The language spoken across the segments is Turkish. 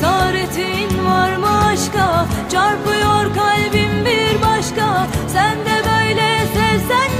Cesaretin var mı aşka Çarpıyor kalbim bir başka. Sen de böyle sevsen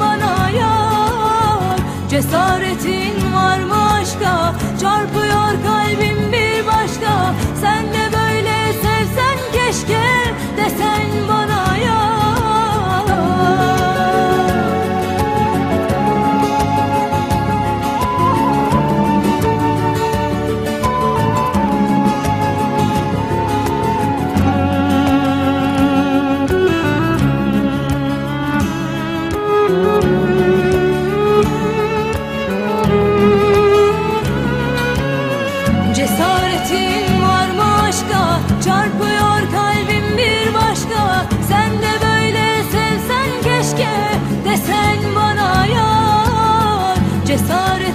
bana yar Cesaretin